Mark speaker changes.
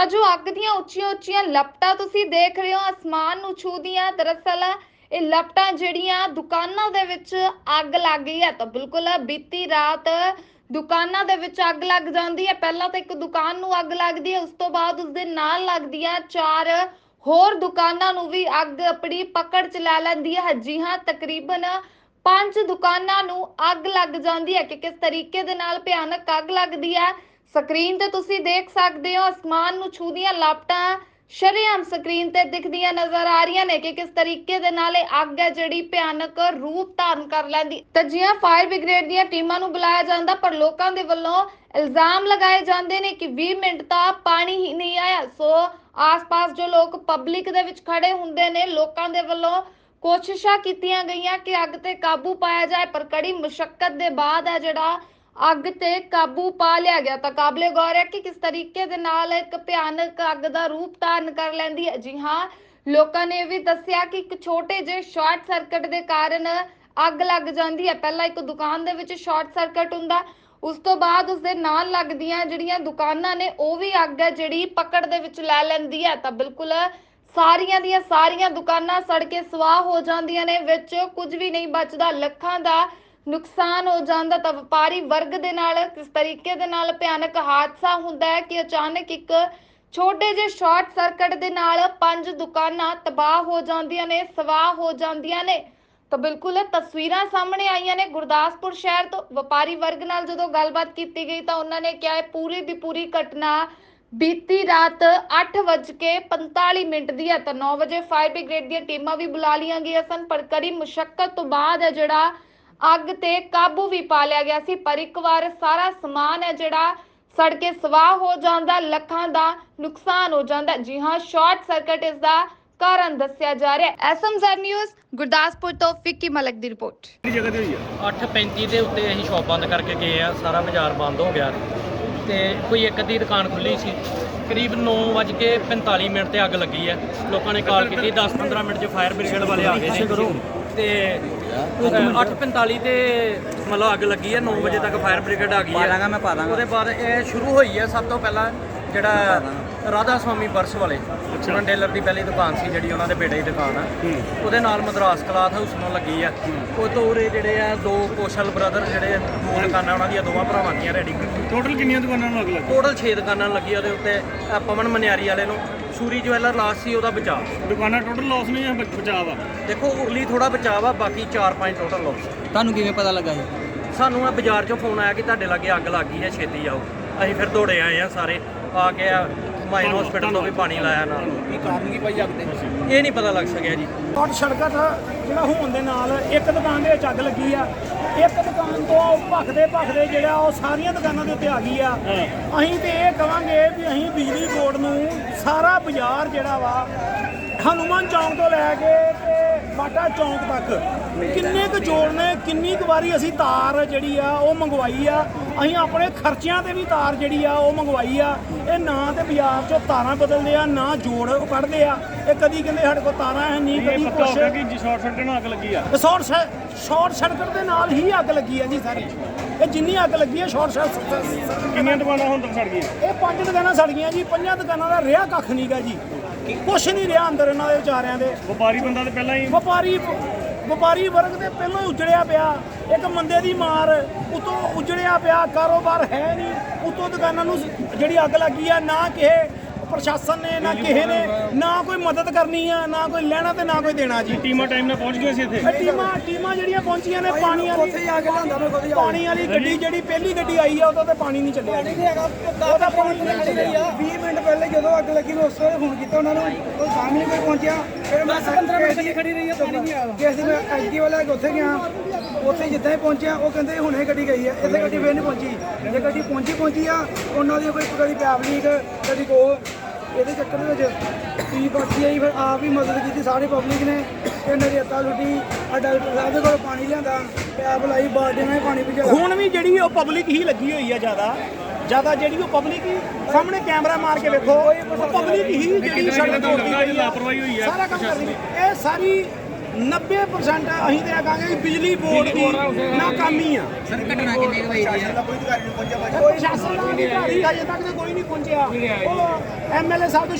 Speaker 1: ਤਾਂ ਜੋ ਅੱਗ ਦੀਆਂ ਉੱਚੀਆਂ ਉੱਚੀਆਂ ਲਪਟਾਂ ਤੁਸੀਂ ਦੇਖ ਰਹੇ ਹੋ, ਅਸਮਾਨ ਨੂੰ ਛੂਦੀਆਂ ਦਰਅਸਲ ਇਹ ਲਪਟਾਂ ਜਿਹੜੀਆਂ ਦੁਕਾਨਾਂ ਦੇ ਵਿੱਚ ਅੱਗ ਲੱਗ ਗਈ ਹੈ ਤਾਂ ਬਿਲਕੁਲ ਬੀਤੀ ਰਾਤ ਦੁਕਾਨਾਂ ਦੇ ਵਿੱਚ ਅੱਗ ਲੱਗ ਜਾਂਦੀ ਹੈ। ਪਹਿਲਾਂ ਤਾਂ ਇੱਕ ਦੁਕਾਨ ਨੂੰ ਅੱਗ ਲੱਗਦੀ ਹੈ, ਉਸ ਤੋਂ ਬਾਅਦ ਉਸ ਦੇ ਨਾਲ ਲੱਗਦੀਆਂ ਚਾਰ ਹੋਰ ਦੁਕਾਨਾਂ ਨੂੰ ਵੀ ਅੱਗ ਆਪਣੀ ਪਕੜ ਚ ਲੈ ਲੈਂਦੀ ਹੈ। ਜੀ ਹਾਂ, ਤਕਰੀਬਨ ਪੰਜ ਦੁਕਾਨਾਂ ਨੂੰ ਅੱਗ ਲੱਗ ਜਾਂਦੀ ਹੈ ਕਿ ਕਿਸ ਤਰੀਕੇ ਦੇ ਨਾਲ ਭਿਆਨਕ ਅੱਗ ਲੱਗਦੀ ਹੈ। ਸਕਰੀਨ ਤੇ ਤੁਸੀਂ ਦੇਖ ਸਕਦੇ ਹੋ, ਅਸਮਾਨ ਨੂੰ ਛੂਦੀਆਂ ਲਾਪਟਾਂ ਸ਼ਰੇਆਮ ਸਕਰੀਨ ਤੇ ਦਿਖਦੀਆਂ ਨਜ਼ਰ ਆ ਰਹੀਆਂ ਨੇ ਕਿ ਕਿਸ ਤਰੀਕੇ ਦੇ ਨਾਲ ਇਹ ਅੱਗ ਹੈ ਜਿਹੜੀ ਭਿਆਨਕ ਰੂਪ ਧਾਰਨ ਕਰ ਲੈਂਦੀ। ਤਾਂ ਜੀਆਂ ਫਾਇਰ ਬ੍ਰਿਗੇਡ ਦੀਆਂ ਟੀਮਾਂ ਨੂੰ ਬੁਲਾਇਆ ਜਾਂਦਾ, ਪਰ ਲੋਕਾਂ ਦੇ ਵੱਲੋਂ ਇਲਜ਼ਾਮ ਲਗਾਏ ਜਾਂਦੇ ਨੇ ਕਿ 20 ਮਿੰਟ ਤਾਂ ਪਾਣੀ ਹੀ ਨਹੀਂ ਆਇਆ। ਸੋ ਆਸ-ਪਾਸ ਜੋ ਲੋਕ ਪਬਲਿਕ ਦੇ ਵਿੱਚ ਖੜੇ ਹੁੰਦੇ ਨੇ, ਲੋਕਾਂ ਦੇ ਵੱਲੋਂ ਕੋਸ਼ਿਸ਼ਾਂ ਕੀਤੀਆਂ ਗਈਆਂ ਕਿ ਅੱਗ ਤੇ ਕਾਬੂ ਪਾਇਆ ਜਾਏ, ਪਰ ਕੜੀ ਮੁਸ਼ਕਲ ਦੇ ਬਾਅਦ ਹੈ ਜਿਹੜਾ ਅੱਗ ਤੇ ਕਾਬੂ ਪਾ ਲਿਆ ਗਿਆ ਤਾਂ ਕਾਬਲੇ ਗੌਰ ਹੈ ਕਿ ਕਿਸ ਤਰੀਕੇ ਦੇ ਨਾਲ ਇੱਕ ਭਿਆਨਕ ਅੱਗ ਦਾ ਰੂਪ ਧਾਰਨ ਕਰ ਲੈਂਦੀ ਹੈ। ਜੀ ਹਾਂ, ਲੋਕਾਂ ਨੇ ਵੀ ਦੱਸਿਆ ਕਿ ਇੱਕ ਛੋਟੇ ਜਿਹੇ ਸ਼ਾਰਟ ਸਰਕਟ ਦੇ ਕਾਰਨ ਅੱਗ ਲੱਗ ਜਾਂਦੀ ਹੈ। ਪਹਿਲਾਂ ਇੱਕ ਦੁਕਾਨ ਦੇ ਵਿੱਚ ਸ਼ਾਰਟ ਸਰਕਟ ਹੁੰਦਾ, ਉਸ ਤੋਂ ਬਾਅਦ ਉਸ ਦੇ ਨਾਲ ਲੱਗਦੀਆਂ ਜਿਹੜੀਆਂ ਦੁਕਾਨਾਂ ਨੇ, ਉਹ ਵੀ ਅੱਗ ਹੈ ਜਿਹੜੀ ਪਕੜ ਦੇ ਵਿੱਚ ਲੈ ਲੈਂਦੀ ਹੈ। ਤਾਂ ਬਿਲਕੁਲ ਸਾਰੀਆਂ ਦੀਆਂ ਸਾਰੀਆਂ ਦੁਕਾਨਾਂ ਸੜ ਕੇ ਸਵਾਹ ਹੋ ਜਾਂਦੀਆਂ ਨੇ, ਵਿੱਚ ਕੁਝ ਵੀ ਨਹੀਂ ਬਚਦਾ। ਲੱਖਾਂ ਦਾ ਨੁਕਸਾਨ ਹੋ ਜਾਂਦਾ ਤਾਂ ਵਪਾਰੀ ਵਰਗ ਦੇ ਨਾਲ, ਕਿਸ ਤਰੀਕੇ ਦੇ ਨਾਲ ਭਿਆਨਕ ਹਾਦਸਾ ਹੁੰਦਾ ਹੈ ਕਿ ਅਚਾਨਕ ਇੱਕ ਛੋਟੇ ਜਿਹੇ ਸ਼ਾਰਟ ਸਰਕਟ ਦੇ ਨਾਲ ਪੰਜ ਦੁਕਾਨਾਂ ਤਬਾਹ ਹੋ ਜਾਂਦੀਆਂ ਨੇ, ਸਵਾਹ ਹੋ ਜਾਂਦੀਆਂ ਨੇ। ਤਾਂ ਬਿਲਕੁਲ ਤਸਵੀਰਾਂ ਸਾਹਮਣੇ ਆਈਆਂ ਨੇ ਗੁਰਦਾਸਪੁਰ ਸ਼ਹਿਰ ਤੋਂ। ਵਪਾਰੀ ਵਰਗ ਨਾਲ ਜਦੋਂ ਗੱਲਬਾਤ ਕੀਤੀ ਗਈ ਤਾਂ ਉਹਨਾਂ ਨੇ ਕਿਹਾ ਪੂਰੀ ਦੀ ਪੂਰੀ ਘਟਨਾ ਬੀਤੀ ਰਾਤ 8:45 ਮਿੰਟ ਦੀ ਹੈ। ਤਾਂ 9 ਵਜੇ ਫਾਇਰ ਬ੍ਰਿਗੇਡ ਦੀਆਂ ਟੀਮਾਂ ਵੀ ਬੁਲਾ ਲਈਆਂ ਗਈਆਂ ਸਨ, ਪਰ ਕੜੀ ਮੁਸ਼ਕਲ ਤੋਂ ਬਾਅਦ ਹੈ ਜਿਹੜਾ ਅੱਗ ਤੇ ਕਾਬੂ ਵੀ ਪਾ ਲਿਆ ਗਿਆ ਸੀ ਪਰ ਇੱਕ ਵਾਰ ਸਾਰਾ ਸਮਾਨ ਹੈ ਜਿਹੜਾ ਸੜ ਕੇ ਸਵਾਹ ਹੋ ਜਾਂਦਾ ਲੱਖਾਂ ਦਾ ਨੁਕਸਾਨ ਹੋ ਜਾਂਦਾ। ਜੀ ਹਾਂ ਸ਼ਾਰਟ ਸਰਕਟ ਇਸ ਦਾ ਕਾਰਨ ਦੱਸਿਆ ਜਾ ਰਿਹਾ ਹੈ। ਐਸਐਮਜ਼ੈਡ ਨਿਊਜ਼ ਗੁਰਦਾਸਪੁਰ ਤੋਂ ਫਿੱਕੀ ਮਲਕ ਦੀ ਰਿਪੋਰਟ।
Speaker 2: ਕਿਹੜੀ ਜਗ੍ਹਾ ਤੇ ਹੋਈ ਆ?
Speaker 3: 8:35 ਦੇ ਉੱਤੇ ਅਸੀਂ ਸ਼ਾਪ ਬੰਦ ਕਰਕੇ ਗਏ ਆ ਸਾਰਾ ਬਾਜ਼ਾਰ ਬੰਦ ਹੋ ਗਿਆ। ਤੇ ਕੋਈ ਇੱਕ ਅੱਧੀ ਦੁਕਾਨ ਖੁੱਲੀ ਸੀ। ਕਰੀਬ 9:45 ਮਿੰਟ ਤੇ ਅੱਗ ਲੱਗੀ ਹੈ ਲੋਕਾਂ ਨੇ ਕਾਲ ਕੀਤੀ 10-15 ਮਿੰਟ 'ਚ ਫਾਇਰ ਬ੍ਰਿਗੇਡ ਵਾਲੇ ਆ ਗਏ ਨੇ। ਤੇ ਅ, 8:45 ਤੇ ਮਤਲਬ ਅੱਗ ਲੱਗੀ ਹੈ 9 ਵਜੇ ਤੱਕ ਫਾਇਰ ਬ੍ਰਿਗੇਡ ਆ ਗਈ ਹੈ।
Speaker 4: ਦਾਂਗਾ, ਮੈਂ ਪਾ ਦਾਂਗਾ।
Speaker 3: ਉਹਦੇ ਬਾਅਦ ਇਹ ਸ਼ੁਰੂ ਹੋਈ ਹੈ ਸਭ ਤੋਂ ਪਹਿਲਾਂ ਜਿਹੜਾ ਰਾਧਾ ਸਵਾਮੀ ਬਰਸ ਵਾਲੇ ਉਹਨਾਂ ਟੇਲਰ ਦੀ ਪਹਿਲੀ ਦੁਕਾਨ ਸੀ ਜਿਹੜੀ ਉਹਨਾਂ ਦੇ ਬੇਟੇ ਦੀ ਦੁਕਾਨ ਆ। ਉਹਦੇ ਨਾਲ ਮਦਰਾਸ ਕਲਾਥ ਹਾਊਸ ਨੂੰ ਲੱਗੀ ਆ। ਉਹ ਤੋਂ ਉਰੇ ਜਿਹੜੇ ਆ ਦੋ ਕੋਸ਼ਲ ਬ੍ਰਦਰ ਜਿਹੜੇ ਦੋ ਦੁਕਾਨਾਂ ਉਹਨਾਂ ਦੀਆਂ ਦੋਵਾਂ ਭਰਾਵਾਂ ਦੀਆਂ ਰੈਡੀ
Speaker 2: ਟੋਟਲ ਕਿੰਨੀਆਂ ਦੁਕਾਨਾਂ ਨੂੰ ਅੱਗ ਲੱਗੀ?
Speaker 3: ਟੋਟਲ 6 ਦੁਕਾਨਾਂ ਲੱਗੀਆਂ ਉਹਦੇ ਉੱਤੇ ਪਵਨ ਮਨਿਆਰੀ ਵਾਲੇ ਨੂੰ। ਸੂਰੀ ਜਵੈਲਰ ਲਾਸਟ ਸੀ ਉਹਦਾ ਬਚਾਅ।
Speaker 2: ਦੁਕਾਨਾਂ ਟੋਟਲ ਲਾਸ ਨਹੀਂ ਆ ਬ- ਬਚਾਅ ਵਾ?
Speaker 3: ਦੇਖੋ ਉਰਲੀ ਥੋੜਾ ਬਚਾਅ ਵਾ ਬਾਕੀ 4-5 ਟੋਟਲ ਲੋਸ
Speaker 4: ਤੁਹਾਨੂੰ ਕਿਵੇਂ ਪਤਾ ਲੱਗਾ ਜੀ?
Speaker 3: ਸਾਨੂੰ ਆ ਬਾਜ਼ਾਰ ਚੋਂ ਫੋਨ ਆਇਆ ਕਿ ਤੁਹਾਡੇ ਲਾਗੇ ਅੱਗ ਲੱਗ ਗਈ ਹੈ ਛੇਤੀ ਆਓ। ਅਸੀਂ ਫਿਰ ਦੌੜੇ ਆਏ ਆ ਸਾਰੇ ਆ ਕੇ ਆ ਮਾਈਨ ਹਸਪੀਟਲ ਤੋਂ ਵੀ ਪਾਣੀ ਲਾਇਆ ਨਾਲ।
Speaker 4: ਕੀ ਕਾਰਨ ਕੀ ਭਾਈ ਅੱਗ ਦੇ
Speaker 3: ਇਹ ਨਹੀਂ ਪਤਾ ਲੱਗ ਸਕਿਆ ਜੀ।
Speaker 5: ਸ਼ਾਰਟ ਸਰਕਟ ਜਿਹੜਾ ਹੋਣ ਦੇ ਨਾਲ ਇੱਕ ਦੁਕਾਨ ਦੇ ਵਿੱਚ ਅੱਗ ਲੱਗੀ ਆ। ਇੱਕ ਦੁਕਾਨ ਤੋਂ ਭਖਦੇ ਭਖਦੇ ਜਿਹੜਾ ਉਹ ਸਾਰੀਆਂ ਦੁਕਾਨਾਂ ਦੇ ਉੱਤੇ ਆ ਗਈ ਆ। ਅਸੀਂ ਤੇ ਇਹ ਕਵਾਂਗੇ ਵੀ ਅਸੀਂ ਬਿਜਲੀ ਬੋਰਡ ਨੂੰ ਸਾਰਾ ਬਾਜ਼ਾਰ ਜਿਹੜਾ ਵਾ ਹਨੂਮਾਨ ਚੌਂਕ ਤੋਂ ਲੈ ਕੇ ਬਾਟਾ ਚੌਂਕ ਤੱਕ। ਕਿੰਨੇ ਕੁ ਜੋੜ ਨੇ ਕਿੰਨੀ ਕੁ ਵਾਰੀ ਅਸੀਂ ਤਾਰ ਜਿਹੜੀ ਆ ਉਹ ਮੰਗਵਾਈ ਆ। ਅਸੀਂ ਆਪਣੇ ਖਰਚਿਆਂ ਤੇ ਵੀ ਤਾਰ ਜਿਹੜੀ ਆ ਉਹ ਮੰਗਵਾਈ ਆ। ਇਹ ਨਾ ਤੇ ਬਾਜ਼ਾਰ ਚੋਂ ਤਾਰਾਂ ਬਦਲਦੇ ਆ ਨਾ ਜੋੜ ਉਹ ਕੱਢਦੇ ਆ। ਇਹ ਕਦੀ ਕਹਿੰਦੇ ਸਾਡੇ ਕੋਲ ਤਾਰਾਂ ਹੈ ਨਹੀਂ ਕਦੀ ਕੁਛ।
Speaker 2: ਕਿ ਸ਼ਾਰਟ ਸਰਕਟ ਨਾਲ ਅੱਗ ਲੱਗੀ ਆ?
Speaker 5: ਸ਼ਾਰਟ ਸ਼ਾਰਟ ਸਰਕਟ ਦੇ ਨਾਲ ਹੀ ਅੱਗ ਲੱਗੀ ਹੈ ਜੀ ਸਾਰੀ। ਇਹ ਜਿੰਨੀ ਅੱਗ ਲੱਗੀ ਹੈ ਸ਼ਾਰਟ ਸਰਕਟ
Speaker 2: ਕਿੰਨੀਆਂ ਦੁਕਾਨਾਂ ਹੁਣ ਤੱਕ ਸੜ ਗਈਆਂ?
Speaker 5: ਇਹ ਪੰਜ ਦੁਕਾਨਾਂ ਸੜ ਗਈਆਂ ਜੀ ਪੰਜਾਂ ਦੁਕਾਨਾਂ ਦਾ ਰਿਹਾ ਕੱਖ ਨਹੀਂਗਾ ਜੀ। ਕੁਛ ਨਹੀਂ ਰਿਹਾ ਅੰਦਰ ਇਹਨਾਂ ਦੇ ਵਿਚਾਰਿਆਂ ਦੇ।
Speaker 2: ਵਪਾਰੀ ਬੰਦਾ ਤੇ ਪਹਿਲਾਂ ਹੀ
Speaker 5: ਵਪਾਰੀ ਵਪਾਰੀ ਵਰਗ ਦੇ ਪਹਿਲਾਂ ਹੀ ਉਜੜਿਆ ਪਿਆ। ਇੱਕ ਮੰਦੇ ਦੀ ਮਾਰ ਉਤੋਂ ਉਜੜਿਆ ਪਿਆ ਕਾਰੋਬਾਰ ਹੈ ਨਹੀਂ। ਉਤੋਂ ਦੁਕਾਨਾਂ ਨੂੰ ਜਿਹੜੀ ਅੱਗ ਲੱਗੀ ਆ ਨਾ ਕਿਸੇ ਪ੍ਰਸ਼ਾਸਨ ਨੇ ਨਾ ਕਿਸੇ ਨੇ ਨਾ ਕੋਈ ਮਦਦ ਕਰਨੀ ਆ ਨਾ ਕੋਈ ਲੈਣਾ ਤੇ ਨਾ ਕੋਈ ਦੇਣਾ ਜੀ।
Speaker 2: ਟੀਮਾਂ ਟਾਈਮ ਨਾਲ ਪਹੁੰਚ ਗਈਆਂ ਸੀ ਇੱਥੇ?
Speaker 5: ਇਹ ਟੀਮਾਂ ਟੀਮਾਂ ਜਿਹੜੀਆਂ ਪਹੁੰਚੀਆਂ ਨੇ ਪਾਣੀ ਵਾਲੀ ਉੱਥੇ ਜਾ ਕੇ ਲਿਆਂਦਾ ਮੈਂ ਖੁਦ ਪਾਣੀ ਵਾਲੀ ਗੱਡੀ ਜਿਹੜੀ ਪਹਿਲੀ ਗੱਡੀ ਆਈ ਆ ਉਹਦਾ ਤੇ ਪਾਣੀ ਨਹੀਂ ਚੱਲਿਆ ਉਹਦਾ ਪਾਣੀ ਨਹੀਂ ਚੱਲਿਆ
Speaker 6: 20 ਮਿੰਟ ਪਹਿਲੇ ਜਦੋਂ ਅੱਗ ਲੱਗੀ ਮੈਂ ਉਸ ਵੇਲੇ ਫੋਨ ਕੀਤਾ ਉਹਨਾਂ ਨੂੰ ਉਹ ਸਾਹਮਣੇ ਕੋਈ ਪਹੁੰਚਿਆ। ਫਿਰ ਮੈਂ 15 ਮਿੰਟ ਲਈ ਖੜੀ ਰਹੀ ਆ ਪਾਣੀ ਨਹੀਂ ਆਇਆ। ਕਿਸੇ ਮੈਂ ਐਸਡੀ ਵਾਲਾ ਉੱਥੇ ਗਿਆ। ਉੱਥੇ ਜਿੱਦਾਂ ਹੀ ਪਹੁੰਚਿਆ ਉਹ ਕਹਿੰਦੇ ਹੁਣੇ ਗੱਡੀ ਗਈ ਆ ਇੱਥੇ ਗੱਡੀ ਫੇਰ ਨਹੀਂ ਪਹੁੰਚੀ। ਜੇ ਗੱਡੀ ਪਹੁੰਚੀ ਪਹੁੰਚੀ ਆ ਉਹਨਾਂ ਦੀ ਕੋਈ ਕਦੀ ਪੈਪ ਲੀਕ ਕਦੀ ਕੋ ਇਹਦੇ ਚੱਕਰ ਦੇ ਵਿੱਚ ਕੀ ਬਾਕੀ ਆਈ ਫਿਰ ਆਪ ਹੀ ਮਦਦ ਕੀਤੀ ਸਾਰੇ ਪਬਲਿਕ ਨੇ। ਤੇ ਨਰੇਤਾ ਲੁੱਟੀ ਆ ਡਾਕਟਰ ਸਾਹਿਬ ਦੇ ਕੋਲ ਪਾਣੀ ਲਿਆਂਦਾ ਪੈਪ ਲਾਈ ਬਾਲਟੀਆਂ ਨਾਲ ਪਾਣੀ ਭਜਾਇਆ
Speaker 5: ਹੁਣ ਵੀ ਜਿਹੜੀ ਉਹ ਪਬਲਿਕ ਹੀ ਲੱਗੀ ਹੋਈ ਆ ਜ਼ਿਆਦਾ। ਜ਼ਿਆਦਾ ਜਿਹੜੀ ਉਹ ਪਬਲਿਕ ਹੀ ਸਾਹਮਣੇ ਕੈਮਰਾ ਮਾਰ ਕੇ ਵੇਖੋ ਉਹ ਪਬਲਿਕ ਹੀ ਜਿਹੜੀ ਸੜਕ ਤੋੜਦੀ ਆ।
Speaker 2: ਲਾਪਰਵਾਹੀ ਹੋਈ ਆ
Speaker 5: ਸਾਰਾ ਕੰਮ ਕਰ ਰਹੀ ਹੈ। ਇਹ ਸਾਰੀ 90% ਅਸੀਂ ਤੇ ਕਹਾਂਗੇ ਕਿ ਬਿਜਲੀ ਬੋਰਡ ਦੀ ਨਾਕਾਮੀ ਆ।
Speaker 4: ਸਰ ਘਟਨਾ ਕਿੰਨੀ ਵਜੇ ਦੀ ਹੈ
Speaker 5: ਪ੍ਰਸ਼ਾਸਨ ਦਾ ਅਧਿਕਾਰੀ ਹਜੇ ਤੱਕ ਤੇ ਕੋਈ ਨਹੀਂ ਪਹੁੰਚਿਆ। ਉਹ ਐਮਐਲਏ ਸਾਹਿਬ ਤੋਂ